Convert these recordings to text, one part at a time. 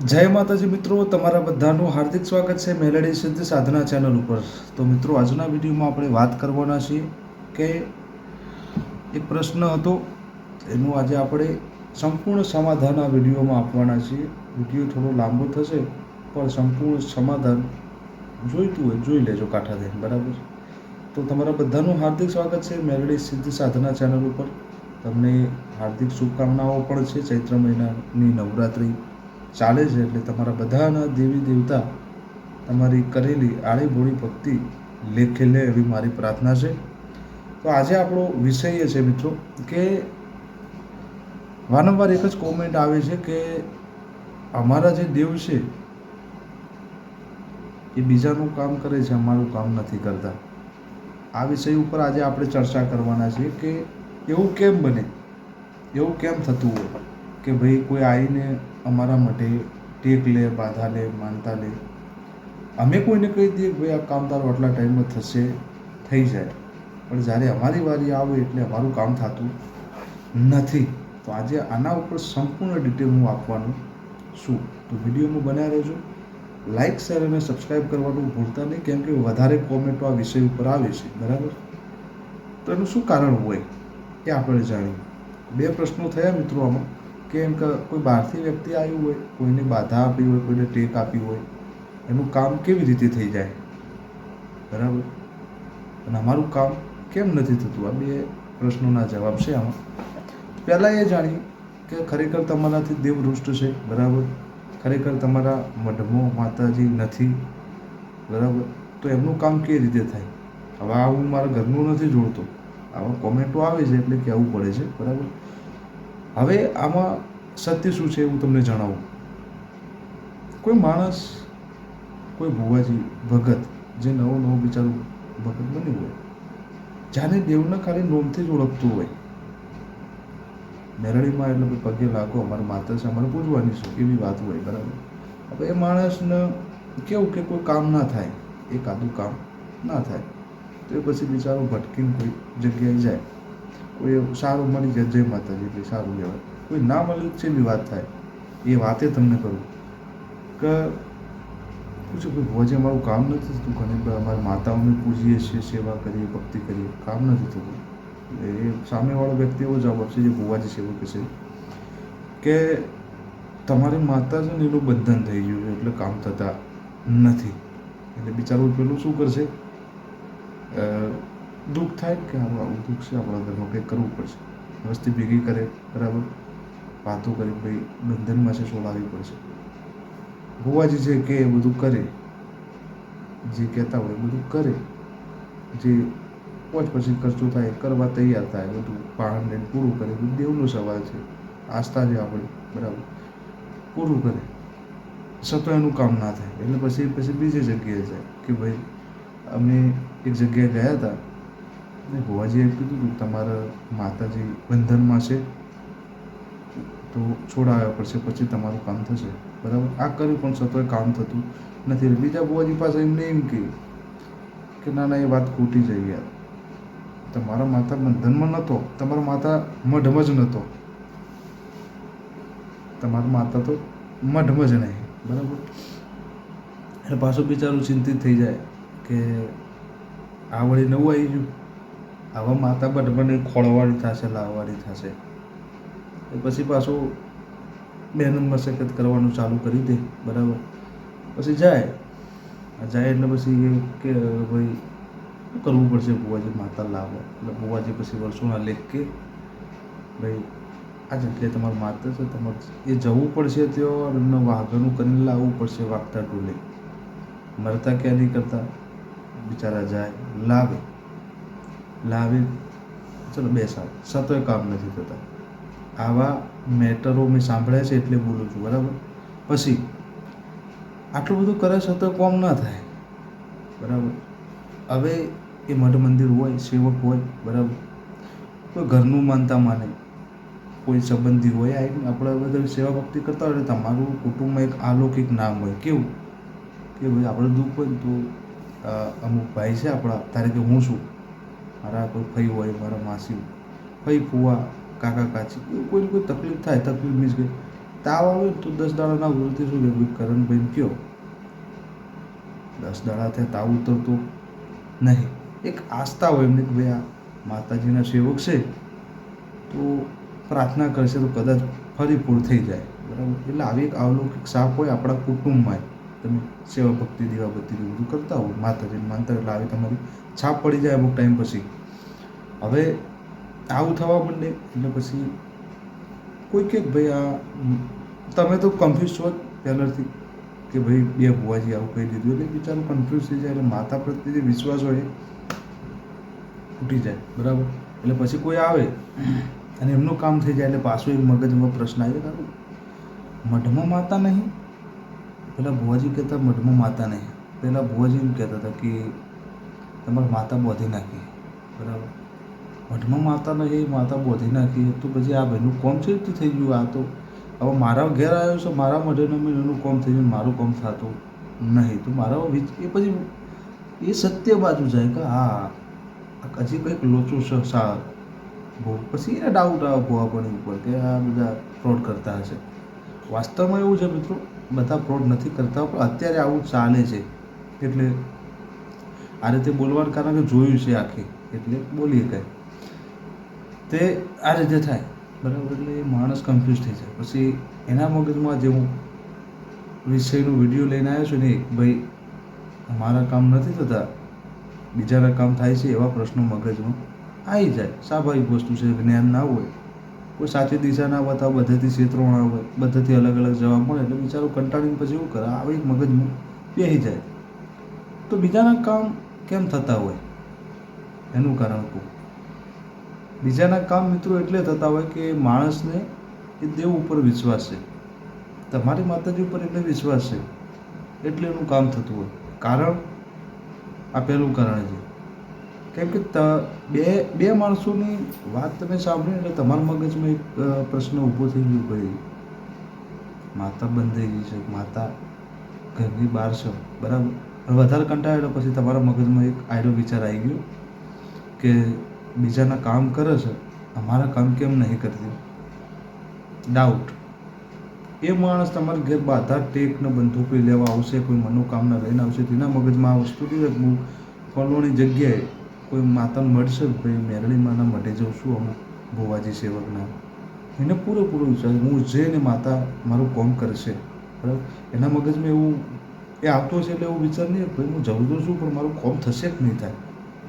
જય માતાજી મિત્રો, તમારા બધાનું હાર્દિક સ્વાગત છે મેલેડી સિદ્ધ સાધના ચેનલ ઉપર. તો મિત્રો, આજના વિડીયોમાં આપણે વાત કરવાના છીએ કે એક પ્રશ્ન હતો, એનું આજે આપણે સંપૂર્ણ સમાધાન આ વિડીયોમાં આપવાના છીએ. વીડિયો થોડો લાંબો થશે, પણ સંપૂર્ણ સમાધાન જોઈતું હોય, જોઈ લેજો કાંઠા દઈને બરાબર તો તમારા બધાનું હાર્દિક સ્વાગત છે મેલેડી સિદ્ધ સાધના ચેનલ ઉપર. તમને હાર્દિક શુભકામનાઓ પણ છે, ચૈત્ર મહિનાની નવરાત્રિ ચાલે છે એટલે તમારા બધાના દેવી દેવતા તમારી કરેલી આળીભોળી ભક્તિ લેખે લે એવી મારી પ્રાર્થના છે. તો આજે આપણો વિષય એ છે મિત્રો કે વારંવાર એક જ કોમેન્ટ આવે છે કે અમારા જે દેવ છે એ બીજાનું કામ કરે છે, અમારું કામ નથી કરતા. આ વિષય ઉપર આજે આપણે ચર્ચા કરવાના છે કે એવું કેમ બને? એવું કેમ થતું હોય? કે ભાઈ કોઈ આવીને અમારા માટે ટેક લે, બાધા લે, માનતા લે. અમે કોઈને કહી દઈએ કે ભાઈ આ કામ તારો આટલા ટાઈમમાં થશે, થઈ જાય. પણ જ્યારે અમારી વારી આવે એટલે અમારું કામ થતું નથી. તો આજે આના ઉપર સંપૂર્ણ ડિટેલ હું આપવાનું છું. તો વિડીયોમાં બનાવી રહેજો. લાઇક શેર અને સબસ્ક્રાઈબ કરવાનું ભૂલતા નહીં, કેમ કે વધારે કોમેન્ટો આ વિષય ઉપર આવે છે. બરાબર? તો એનું શું કારણ હોય એ આપણે જાણીએ. બે પ્રશ્નો થયા મિત્રો આમાં. કેમ કે કોઈ બહારથી વ્યક્તિ આવ્યું હોય, કોઈને બાધા આપી હોય, કોઈને ટેક આપી હોય, એનું કામ કેવી રીતે થઈ જાય? બરાબર? અને અમારું કામ કેમ નથી થતું? આ બે પ્રશ્નોના જવાબ છે આમાં. પહેલાં એ જાણીએ કે ખરેખર તમારાથી દેવ રૂષ્ટ છે, બરાબર? ખરેખર તમારા મઢમો માતાજી નથી, બરાબર? તો એમનું કામ કેવી રીતે થાય? હવે આ હું મારા ઘરનું નથી જોડતો. આવા કોમેન્ટો આવે છે એટલે કહેવું પડે છે, બરાબર? હવે આમાં સત્ય શું છે હું તમને જણાવું. કોઈ માણસ, કોઈ ભુવાજી ભગત જે નવો નવો બિચારું ભગત બન્યું હોય જાને દેવને ખાલી નોમથી જ ઓળખતું હોય. મેરડીમાં એટલે પગે લાગો, અમારે માતા છે અમારે પૂજવાની છે એવી વાત હોય, બરાબર? હવે એ માણસને કેવું કે કોઈ કામ ના થાય એ કાદું કામ ના થાય, તો એ પછી બિચારો ભટકીને કોઈ જગ્યાએ જાય. કોઈ સારું મળી જાય જય માતાજી એટલે સારું કહેવાય. કોઈ ના મળે છે એવી વાત થાય? એ વાતે તમને કરું. કે પૂછું કે ભોજે અમારું કામ નથી થતું, ઘણી બધા અમારી માતાઓને પૂજીએ છીએ, સેવા કરીએ, ભક્તિ કરીએ. કામ નથી થતું. એ સામેવાળો વ્યક્તિ એવો જવાબ આપશે જે ભુવાજી સેવક છે કે તમારી માતા છે ને એનું બંધન થઈ ગયું છે એટલે કામ થતા નથી. એટલે બિચારું પેલું શું કરશે? દુઃખ થાય કે આવું દુઃખ છે, આપણા ઘરમાં કંઈક કરવું પડશે. વસ્તી ભેગી કરે, બરાબર? વાતો કરી, ભાઈ, બંધનમાં છે છોડાવવી પડશે. ભુવાજી જે કે એ બધું કરે, જે કહેતા હોય એ બધું કરે, જે પોચ પછી ખર્ચો થાય, કરવા તૈયાર થાય બધું પાણ લઈને પૂરું કરે બધું દેવનો સવાલ છે. આસ્થા છે આપણે, બરાબર? પૂરું કરે. છતાં એનું કામ ના થાય. એટલે પછી પછી બીજી જગ્યાએ જાય કે ભાઈ, અમે એક જગ્યાએ ગયા હતા ને ભુવાજીએ કીધું હતું તમારા માતાજી બંધનમાં છે, તો છોડાવવા પડશે, પછી તમારું કામ થશે. બરાબર? આ કર્યું પણ સતત કામ થતું નથી બીજા ભુવાજી પાસે એમને એમ કહ્યું કે, ના ના, એ વાત ખોટી છે યાર. તમારા માતા બંધનમાં નહોતો તમારા માતા મઢમાં જ નહોતો તમારા માતા તો મઢમાં જ નહીં. બરાબર? એટલે પાછું બિચારું ચિંતિત થઈ જાય કે, આ વળી નવું આવી ગયું? આવા માતા બઢમને ખોળવાળી થશે, લાવવાળી થશે. એ પછી પાછું મહેનત મશક્કત કરવાનું ચાલુ કરી દે, બરાબર? પછી જાય. જાય એટલે પછી એ કે ભાઈ કરવું પડશે બુવાજી માતા લાવો? એટલે બુવાજી પછી વર્ષોના લેખ કે, ભાઈ, આ જગ્યાએ તમારું માતા છે, તમારે એ જવું પડશે તેઓ એમને વાઘનું કરીને લાવવું પડશે વાગતા ટોલે મરતા ક્યાં નહીં કરતા? બિચારા જાય, લાવે. લાવે ચલો બેસાડ. સતોય કામ નથી થતા. આવા મેટરો મેં સાંભળ્યા છે એટલે બોલું છું, બરાબર? પછી, આટલું બધું કરે છતાં કોમ ના થાય. બરાબર? હવે એ મઠ મંદિર હોય, સેવક હોય, બરાબર? કોઈ ઘરનું માનતા માને. કોઈ સંબંધી હોય આવી આપણે બધા સેવા ભક્તિ કરતા હોય તમારું કુટુંબમાં એક અલૌકિક નામ હોય. કેવું? કે ભાઈ, આપણે દુઃખ હોય તો અમુક ભાઈ છે આપણા, ધારે કે હું છું મારા કોઈ ફઈ હોય, મારા માસી ફઈ ફુવા કાકા, કાચી કોઈ કોઈ તકલીફ થાય, તકલીફ મીન્સ કે તાવ આવે તો દસ દાડાના વૃત્તિ શું કે ભાઈ કરણભાઈ કયો? દસ દાડા થયા, તાવ ઉતરતો નહીં. એક આસ્થા હોય એમને કે ભાઈ આ માતાજીના સેવક છે, તો પ્રાર્થના કરશે તો કદાચ ફરી પૂર થઈ જાય. બરાબર? એટલે આવી એક અવલૌકિક સાપ હોય આપણા કુટુંબમાં. તમે સેવા ભક્તિ, દેવા ભક્તિ બધું કરતા હો માતાજીને માનતા એટલે આવી તમારી છાપ પડી જાય અમુક ટાઈમ પછી. હવે આવું થવા માંડે, એટલે પછી કોઈ કે ભાઈ આ, તમે તો કન્ફ્યુઝ છો પહેલાંથી કે ભાઈ બે ભુવાજી આવું કહી દીધું, એટલે બિચારું કન્ફ્યુઝ થઈ જાય, એટલે માતા પ્રત્યે જે વિશ્વાસ હોય તૂટી જાય, બરાબર? એટલે પછી કોઈ આવે અને એમનું કામ થઈ જાય, એટલે પાછું એક મગજમાં પ્રશ્ન આવી જાય મઢમાં માતા નહીં? પેલા ભુવાજી કહેતા મઢમાં માતા નહીં. પહેલાં ભુવાજી એમ કહેતા હતા કે તમારે માતા બોધી નાખી. બરાબર મઢમાં માતા નહીં માતા બોધી નાખી. તો પછી આ ભાઈનું કોમ છે રીતે થઈ ગયું? આ તો હવે મારા ઘેર આવ્યો છે, મારા મઢેનો એનું કોમ થઈ ગયું, મારું કોમ થતું નહીં. તો મારા એ પછી એ સત્ય બાજુ જાય કે હા, હજી કંઈક લોચું છે સા પછી એને ડાઉટ આવે ભુવાપણી ઉપર કે આ બધા ફ્રોડ કરતા હશે. વાસ્તવમાં એવું છે મિત્રો, બધા ફ્રોડ નથી કરતા, પણ અત્યારે આવું ચાલે છે. એટલે આ રીતે બોલવાનું કારણ કે જોયું છે આખી, એટલે બોલીએ કંઈ. તે આ રીતે થાય, બરાબર? એટલે એ માણસ કન્ફ્યુઝ થઈ જાય. પછી એના મગજમાં જે હું વિષયનો વીડિયો લઈને આવ્યો છું ને ભાઈ, મારા કામ નથી થતા, બીજાના કામ થાય છે એવા પ્રશ્નો મગજમાં. આવી જાય, સ્વાભાવિક વસ્તુ છે, જ્ઞાન ના હોય. કોઈ સાચી દિશા ના બતાવે બધેથી ક્ષેત્રોણા હોય, બધેથી અલગ અલગ જવાબ મળે. એટલે બિચારો કંટાળીને પછી એવું કરે? આવી મગજમાં બેસી જાય. તો બીજાના કામ કેમ થતા હોય? એનું કારણ કહું. બીજાના કામ મિત્રો એટલે થતા હોય કે માણસને એ દેવ ઉપર વિશ્વાસ છે. તમારી માતાજી ઉપર એટલે વિશ્વાસ છે. એટલે એનું કામ થતું હોય. કારણ? આ પહેલું કારણ છે. કેમ કે બે બે માણસોની વાત તમે સાંભળી એટલે તમારા મગજમાં એક પ્રશ્ન ઊભો થઈ ગયો ભાઈ. માતા બંધાઈ ગઈ છે, માતા ઘરની બહાર છે. બરાબર? વધારે કંટાળ્યો પછી તમારા મગજમાં એક આયરો વિચાર આવી ગયો કે બીજાના કામ કરે છે, અમારા કામ કેમ નહીં કરતી? ડાઉટ એ માણસ તમારા ઘેર બાધા ટેકને બંદૂકી લેવા આવશે, કોઈ મનોકામના લઈને આવશે, તેના મગજમાં આ વસ્તુ હું જગ્યાએ કોઈ માતાને મળશે ભાઈ મેરળી માના મઢે જઉં છું અમુક ભુવાજી સેવકના. એને પૂરેપૂરો વિશ્વાસ હું જઈને માતા મારું કોમ કરશે, બરાબર? એના મગજમાં એવું એ આવતો છે એટલે એવું વિચાર નહીં ભાઈ, હું જવું તો છું, પણ મારું કોમ થશે જ નહીં થાય.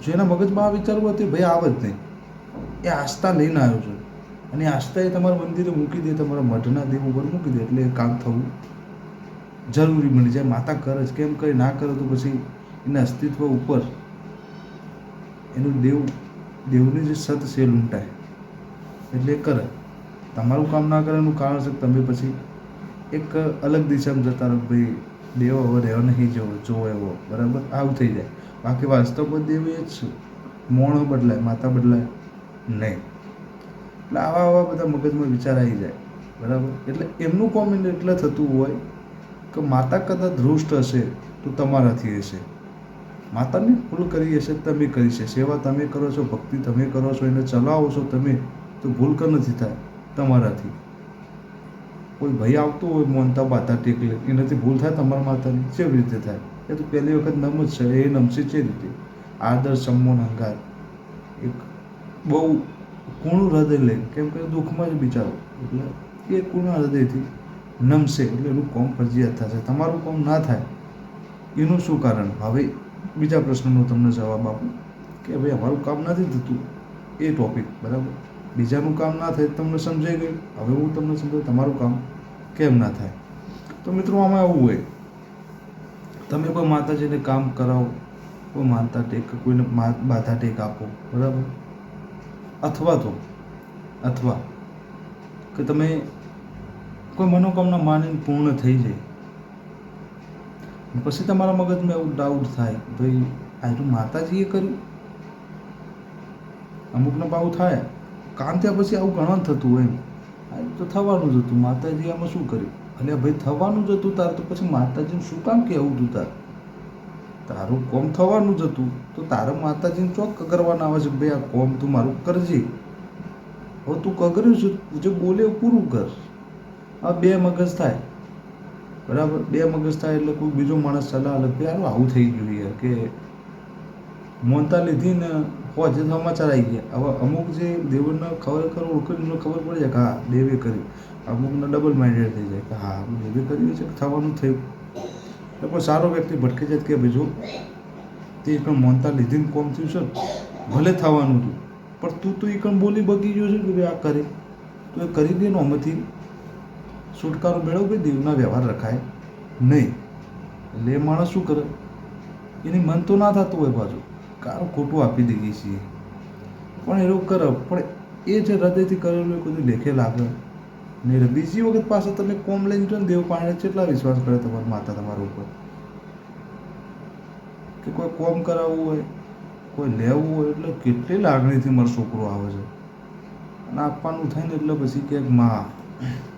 જો એના મગજમાં આ વિચારવું હતું ભાઈ આવે જ નહીં. એ આસ્થા લઈને આવ્યો છે. અને આસ્થા એ તમારા મંદિરે મૂકી દે, તમારા મઢના દેવ ઉપર મૂકી દે, એટલે એ કામ થવું જરૂરી બની જાય. માતા કરે જ. કેમ કરી, ના કરે તો પછી એના અસ્તિત્વ ઉપર એનું દેવ, દેવની જે સત છે લૂંટાય. એટલે કરે. તમારું કામ ના કરે એનું કારણ છે તમે પછી એક અલગ દિશામાં જતા રહો ભાઈ દેવ હવે રહ્યો નહીં જવો જોવો એવો. બરાબર? આવું થઈ જાય. બાકી વાસ્તવમાં દેવ એ જ મોણો બદલાય, માતા બદલાય નહીં. એટલે આવા આવા બધા મગજમાં વિચાર આવી જાય. બરાબર? એટલે એમનું કોમેન્ટ એટલે થતું હોય કે માતા કદાચ ધૃષ્ટ હશે તો તમારાથી હશે. માતાની ભૂલ કરી હશે, તમે કરી છે સેવા તમે કરો છો, ભક્તિ તમે કરો છો, એને ચલાવો છો તમે, તો ભૂલ કર નથી થાય તમારાથી. કોઈ ભાઈ આવતો હોય, મોનતા બાતા ટેકલે, એનાથી ભૂલ થાય તમારા માતાની? કેવી રીતે થાય? એ તો પહેલી વખત નમ જ છે, એ નમશે છે રીતે? આદર સન્માન અંગાર. એક બહુ કૂણું હૃદય લે, કેમ કે દુઃખમાં જ બિચારો. એટલે એ કૂણા હૃદયથી નમશે, એટલે એનું કોમ ફરજિયાત થશે. તમારું કોમ ના થાય. એનું શું કારણ? હવે બીજા પ્રશ્નનો તમને જવાબ આપું કે ભાઈ અમારું કામ નથી થતું એ ટોપિક બરાબર? બીજાનું કામ ના થાય તમને સમજાઈ ગયું. હવે હું તમને સમજાવું તમારું કામ કેમ ના થાય? તો મિત્રો આમાં આવું હોય. તમે કોઈ માતાજીને કામ કરાવો, કોઈ માનતા ટેક, કોઈને બાધા ટેક આપો, બરાબર? અથવા તો, અથવા કે તમે કોઈ મનોકામના માનીને પૂર્ણ થઈ જાય. પછી તમારા મગજમાં એવું ડાઉટ થાય ભાઈ આનું માતાજીએ કર્યું. અમુકને ભાવ થાય. કામ થયા પછી આવું ઘણા થતું એમ. આ તો થવાનું જ હતું. માતાજી આમાં શું કર્યું? એટલે ભાઈ, થવાનું જ હતું તાર તો પછી માતાજીને શું કામ કહેવું હતું તાર? તારું કોમ થવાનું જ હતું. તો તારે માતાજીને ચોક કરવાના આવે છે ભાઈ, આ કોમ તું મારું કરજે. હવે તું કગર્યું છું, જે બોલે પૂરું કર. આ બે મગજ થાય. બરાબર? બે મગજ થાય એટલે કોઈ બીજો માણસ સલાહ કે યાર આવું થઈ ગયું યાર કે મોનતા લીધી ને હોજે સમાચાર આવી ગયા. હવે અમુક જે દેવને ખરેખર ઓળખીને ખબર પડી જાય કે હા, દેવે કર્યું. અમુકને ડબલ માઇન્ડેડ થઈ જાય કે હા દેવે કર્યું છે કે થવાનું થયું. એટલે કોઈ સારો વ્યક્તિ ભટકી જાય કે બીજું તે એકણ મોનતા લીધીને કોમ થયું છે. ભલે થવાનું હતું, પણ તું તો એકણ બોલી બગી ગયો છે કે આ કરે. તો એ કરી દે ને આમાંથી. છુટકારો મેળવો કે દેવના વ્યવહાર રખાય નહીં? એટલે એ માણસ શું કરે? એની મન તો ના થતું હોય પાછું. કારણ ખોટું આપી દઈએ છીએ. પણ એવું કરે. પણ એ જે હૃદયથી કરેલું એ કોઈ લેખે લાગે. નહીં બીજી વખત પાછા તમે કોમ લઈને જો ને દેવ પાણી કેટલા વિશ્વાસ કરે તમારા માતા તમારા ઉપર. કે કોઈ કોમ કરાવવું હોય, કોઈ લેવું હોય, એટલે કેટલી લાગણીથી મારો છોકરો આવે છે. અને આપવાનું થાય ને એટલે પછી ક્યાંકમાં.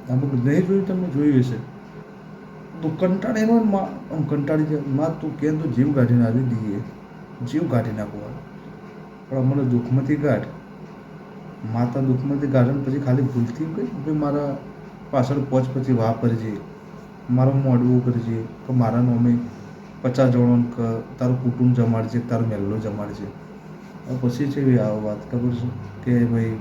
અમુક નહીં જોયું તમે જોયું હશે. તો કંટાળ એનો આમ કંટાળી જાય, માં, તું કે તો જીવ કાઢી નાખી દઈએ જીવ કાઢી નાખવાનો પણ મને દુઃખમાંથી કાઢ. માતા દુઃખમાંથી કાઢે પછી ખાલી ભૂલથી કઈ ભાઈ મારા પાછળ પહોંચ પછી વાપરજે મારું મોડવું કરજે, કે મારા નોમે પચાસ જણો તારું કુટુંબ જમાડજે, તારો મહેલો જમાડજે. પછી છે આ વાત, ખબર છે? કે ભાઈ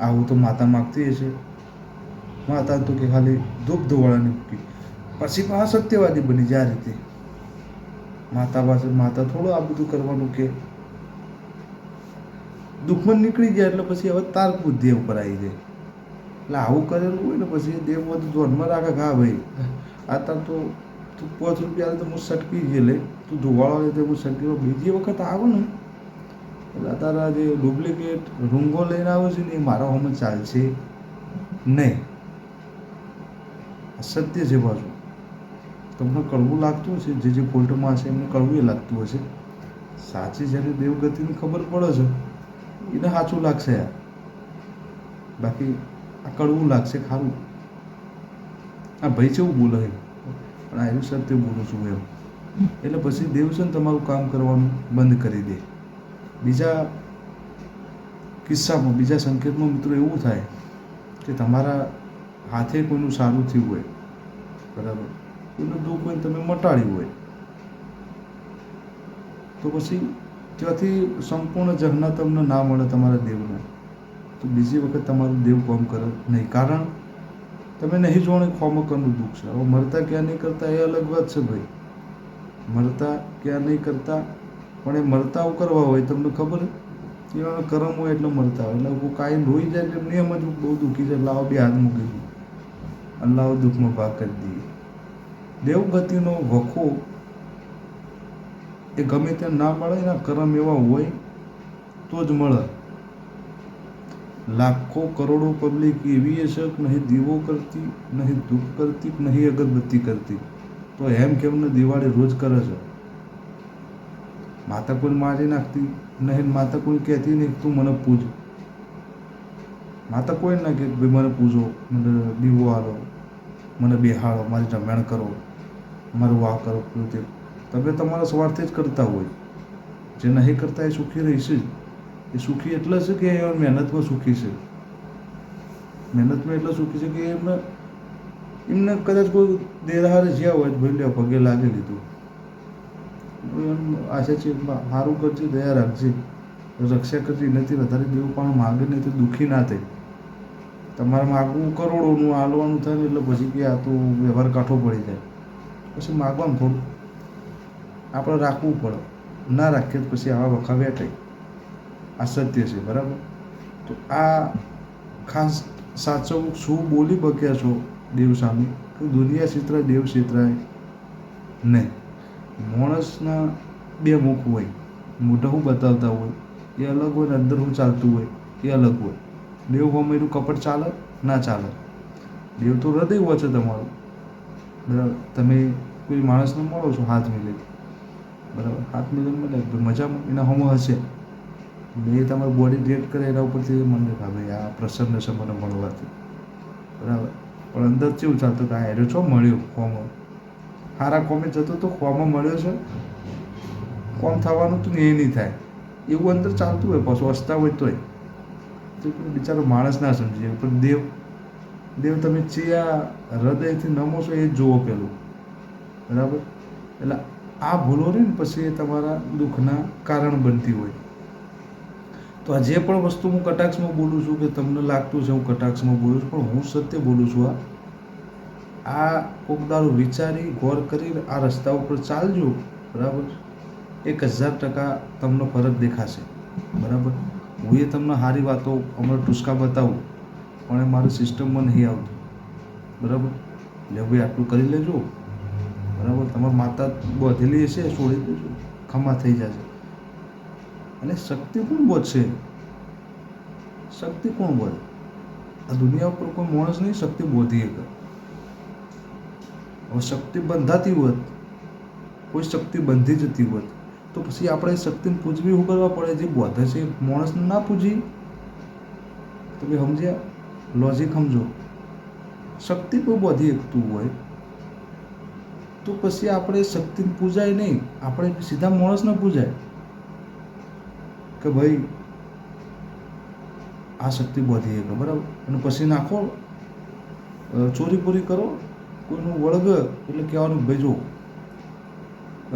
આવું તો માતા માગતી હશે. માતા તો કે ખાલી ધૂપ ધોવાળાની મૂકી પછી પણ સત્યવાદી બની જાય રીતે. માતા પાસે માતા થોડું આ બધું કરવાનું કે દુઃખમાં નીકળી જાય એટલે પછી હવે તાર બુદ્ધિ ઉપર આવી જાય. એટલે આવું કરેલું હોય ને પછી દેવ બધું ધોનમાં રાખે હા ભાઈ, આ તાર તો તું પાંચ રૂપિયા તો હું સટકી ગયે લે તું ધોવાળો હોય તો હું સટકી બીજી વખત આવું ને. તારા જે ડુપ્લિકેટ રૂંગો લઈને આવે છે ને એ મારા હોમ ચાલશે નહીં. સત્ય છે પાછું તમને કડવું લાગતું હશે? જે જે ફોલ્ટમાં હશે એમને કડવું એ લાગતું હશે. સાચી જ્યારે દેવગતિની ખબર પડે છે. એને સાચું લાગશે યાર. બાકી આ કડવું લાગશે ખારું. આ ભાઈ છે એવું બોલે એમ પણ આ એવું સત્ય બોલું છું એમ. એટલે પછી દેવ છે ને તમારું કામ કરવાનું બંધ કરી દે. બીજા કિસ્સામાં, બીજા સંકેતમાં મિત્રો એવું થાય કે તમારા હાથે કોઈનું સારું થયું હોય, બરાબર? કોઈનું દુઃખ હોય તમે મટાડ્યું હોય. તો પછી ત્યાંથી સંપૂર્ણ જગના તમને ના મળે તમારા દેવને. તો બીજી વખત તમારું દેવ કોમ કરે નહીં. કારણ તમે નહીં જોણે ખોમકરનું દુઃખ છે. હવે મરતા ક્યાં નહીં કરતા? એ અલગ વાત છે ભાઈ. મરતા ક્યાં નહીં કરતા? પણ એ મરતા કરવા હોય, તમને ખબર એનો કરમ હોય એટલે મરતા હોય. એટલે કોઈ કાંઈ રોઈ જાય એટલે નિયમ જ બહુ દુઃખી છે. લાવો બે હાથ મૂકી દઉં. અને લાવો દુઃખમાં ભાગ કરી દઈએ. દેવગતિનો વખો એ ગમે ત્યાં ના મળે એના કરમ એવા હોય તો જ મળે. લાખો કરોડો પબ્લિક એવી હશે કે નહીં દીવો કરતી, નહીં ધૂપ કરતી, નહીં અગરબત્તી કરતી. તો એમ કેમ ને દિવાળી રોજ કરે છે? માતા કોઈ મારી નાખતી નહીં માતા કોઈ કહેતી નહીં, તું મને પૂજ. માતા કોઈ ના કે ભાઈ, મને પૂજો, મને દીવો હાલો મને બેહાડો, મારી જમણ કરો, મારું આ કરો. પેલું તે તમે તમારા સ્વાર્થે જ કરતા હોય. જે નહીં કરતા એ સુખી રહેશે જ. એ સુખી એટલે છે કે એ મહેનતમાં સુખી છે. મહેનતમાં એટલે સુખી છે કે એમને એમને કદાચ કોઈ દેરહારે જ્યાં હોય ભલે પગે લાગી લીધું. આશા છે સારું કરજે દયા રાખજે. રક્ષા કરજે, એનાથી વધારે દેવું પણ માગે નહીં, તો દુઃખી ના થાય. તમારે માગવું કરોડોનું, હાલવાનું થાય ને, એટલે પછી કે આ તો વ્યવહાર કાઠો પડી જાય. પછી માગવાનું થોડું. આપણે રાખવું પડે. ના રાખીએ તો પછી આવા વખા વેટાય આ છે, બરાબર? તો આ ખાસ સાચો શું બોલી બક્યા છો દેવ સામે દુનિયા ક્ષેત્ર દેવ ક્ષેત્રાય નહીં. માણસના બે મુખ હોય, મોઢા હું બતાવતા હોય, એ અલગ હોય ને અંદર શું ચાલતું હોય, એ અલગ હોય. દેવ હોમેરું કપટ ચાલે, ના ચાલે. દેવ તો હૃદય હોય છે તમારું. બરાબર? તમે કોઈ માણસને મળો છો હાથ મિલે બરાબર? હાથ મિલે મળે મજામાં એના હોમો હશે. એટલે એ તમારી બોડી રિએક્ટ કરે એના ઉપરથી મને કે ભાઈ આ પ્રસન્ન છે મને મળવાથી. બરાબર? પણ અંદર કેવું ચાલતું કે આ એરો છો મળ્યો ખોમો સારા કોમે જતો તો ખોમાં મળ્યો છે. કોમ થવાનું તો એ નહીં થાય. એવું અંદર ચાલતું હોય, પાછું હસતા હોય તોય. તો બિચારો માણસ ના સમજી પણ દેવ દેવ તમે ચિયા હૃદયથી નમો છો એ જુઓ પેલું. બરાબર? એટલે આ ભૂલો રહી ને પછી એ તમારા દુઃખના કારણ બનતી હોય. તો આ જે પણ વસ્તુ હું કટાક્ષમાં બોલું છું કે તમને લાગતું છે હું કટાક્ષમાં બોલું છું, પણ હું સત્ય બોલું છું આ. આ કોક વિચારી ગોર કરીને આ રસ્તા ઉપર ચાલજો. બરાબર? એક હજાર ટકા તમને ફરક દેખાશે. બરાબર? હું એ તમને સારી વાતો અમારા ટૂસકા બતાવું, પણ એ મારી સિસ્ટમમાં નહીં આવતું. બરાબર? એટલે ભાઈ, આટલું કરી લેજો. બરાબર? તમારી માતા બોધેલી હશે, છોડી દેજો. ખમા થઈ જશે. અને શક્તિ કોણ બોધશે? શક્તિ કોણ વધે આ દુનિયા ઉપર કોઈ માણસ નહીં, શક્તિ બોધી શકે શક્તિ બંધાતી હોત, કોઈ શક્તિ બંધી જતી હોત, તો પછી આપણે શક્તિને પૂજવી શું કરવા પડે? જે બોધે છે માણસને ના પૂજી? તો ભાઈ સમજ્યા? લોજિક સમજો. શક્તિ કોઈ બોધી એકતું હોય, તો પછી આપણે શક્તિને પૂજાય નહીં. આપણે સીધા માણસને પૂજાય. કે ભાઈ, આ શક્તિ બોધી શકે બરાબર? અને પછી નાખો ચોરી પૂરી કરો કોઈનું વળગ એટલે કહેવાનું ભેજો.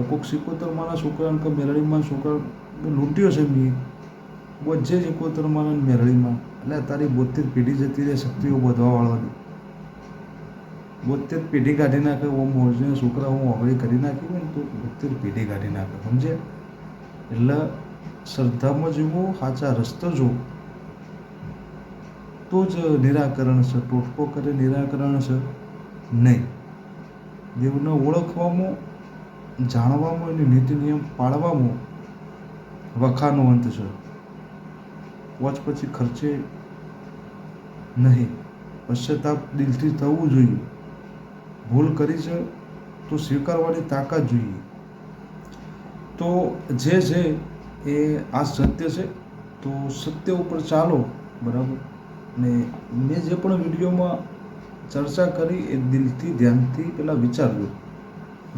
કોઈક સિકોતર માના છોકરાને કે મેરળીમાં છોકરા લૂંટ્યો છે મેં. બોજે જ એકોતર માના ને મેરળીમાં એટલે તારી બોતેર પેઢી જતી રહે શક્તિઓ વધવા વાળવાની બોતેર પેઢી કાઢી નાખે, ઓમ મોરજીના છોકરા હું ઓગળી કરી નાખી ને તો બોતેર પેઢી કાઢી નાખે, સમજે? એટલે શ્રદ્ધામાં જીવો, સાચા રસ્તો જો. તો જ નિરાકરણ છે, ટોટકો કરે નિરાકરણ છે. નહીં. દેવને ઓળખવામાં, જાણવામાં અને નીતિ નિયમ પાળવામાં વખાનો અંત છે. વોચ પછી ખર્ચે નહીં. પશ્ચાતાપ દિલથી થવું જોઈએ. ભૂલ કરી છે તો સ્વીકારવાની તાકાત જોઈએ. તો જે છે એ આ સત્ય છે, તો સત્ય ઉપર ચાલો, બરાબર? ને મેં જે પણ વિડીયોમાં ચર્ચા કરી, એ દિલથી, ધ્યાનથી પહેલાં વિચારજો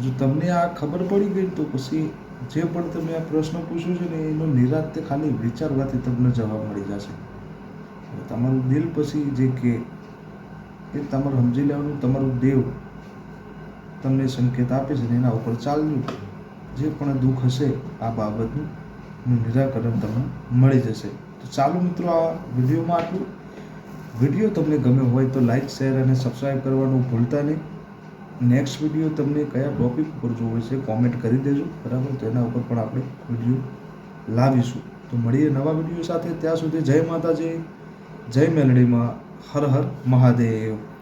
જો તમને આ ખબર પડી ગઈ તો પછી જે પણ તમે આ પ્રશ્ન પૂછ્યો છે ને, એનો નિરાતે ખાલી વિચારવાથી તમને જવાબ મળી જશે. તમારું દિલ પછી જે કે, એ તમારું સમજી લેવાનું, તમારું દેવ તમને સંકેત આપે છે ને, એના ઉપર ચાલવું જે પણ દુઃખ હશે, આ બાબતનું નિરાકરણ તમને મળી જશે. તો ચાલો મિત્રો, આ વિડીયોમાં આટલું. વીડિયો તમને ગમ્યો હોય તો લાઈક શેર અને સબસ્ક્રાઈબ કરવાનું ભૂલતા નહીં. નેક્સ્ટ વીડિયો તમને કયા ટોપિક ઉપર જોવો છે કોમેન્ટ કરી દેજો. બરાબર? તેના ઉપર પણ આપણે વીડિયો લાવીશું. તો મળીએ નવા વીડિયો સાથે. ત્યાં સુધી જય માતાજી. જય મેલડીમાં. હર હર મહાદેવ.